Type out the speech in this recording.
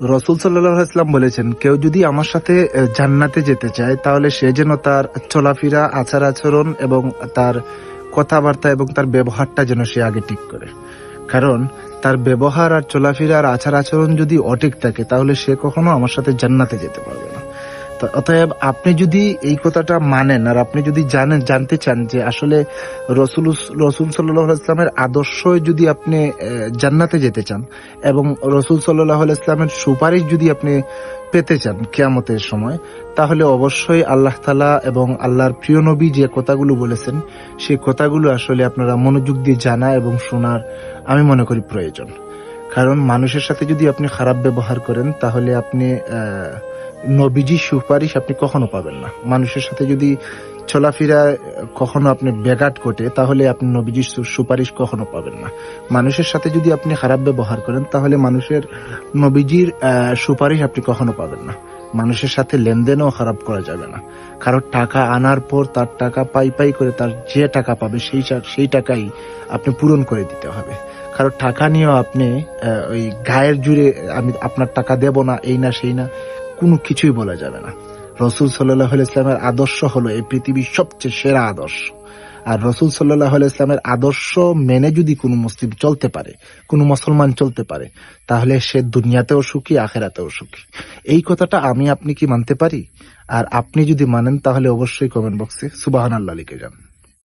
রসুল সাল্লাহ ইসলাম বলেছেন, কেউ যদি আমার সাথে জান্নাতে যেতে চায়, তাহলে সে যেন তার চলাফেরা, আচার আচরণ এবং তার কথাবার্তা এবং তার ব্যবহারটা যেন সে আগে ঠিক করে। কারণ তার ব্যবহার আর চলাফেরা আর আচার আচরণ যদি অটিক থাকে, তাহলে সে কখনো আমার সাথে জান্নাতে যেতে পারবে না। অতএব আপনি যদি এই কথাটা মানেন আর আপনি যদি জানেন, জানতে চান যে আসলে রসুল রসুল সাল্লাহ ইসলামের আদর্শ যদি আপনি জান্নাতে যেতে চান এবং রসুল সাল্লাহ ইসলামের সুপারিশ যদি আপনি পেতে চান কেয়ামতের সময়, তাহলে অবশ্যই আল্লাহ তালা এবং আল্লাহর প্রিয় নবী যে কথাগুলো বলেছেন, সেই কথাগুলো আসলে আপনারা মনোযোগ দিয়ে জানা এবং শোনার আমি মনে করি প্রয়োজন। কারণ মানুষের সাথে যদি আপনি খারাপ ব্যবহার করেন তাহলে আপনি আহ, নবীজির সুপারিশ আপনি কখনো পাবেন না। মানুষের সাথে যদি চলাফেরা কখনো আপনি ব্যাঘাট ঘটে তাহলে আপনি নবীজির সুপারিশ কখনো পাবেন না। মানুষের সাথে যদি আপনি খারাপ ব্যবহার করেন তাহলে মানুষের নবীজির সুপারিশ আপনি কখনো পাবেন না। মানুষের সাথে লেনদেনও খারাপ করা যাবে না। কারও টাকা আনার পর তার টাকা পাই পাই করে তার যে টাকা পাবে সেই সেই টাকাই আপনি পূরণ করে দিতে হবে কারও টাকা নিয়েও আপনি ওই গায়ের জুড়ে আমি আপনার টাকা দেব না, এই না, সেই না, কোনো কিছুই বলা যাবে না। রসুল সাল্লাহ ইসলামের আদর্শ হলো এই পৃথিবীর সবচেয়ে সেরা আদর্শ। আর রসুল সাল্লাহ ইসলামের আদর্শ মেনে যদি কোনো মুসলিম চলতে পারে, কোনো মুসলমান চলতে পারে, তাহলে সে দুনিয়াতেও সুখী, আখেরাতেও সুখী। এই কথাটা আমি, আপনি কি মানতে পারি? আর আপনি যদি মানেন, তাহলে অবশ্যই কমেন্ট বক্সে সুবাহান আল্লাহ লিখে যান।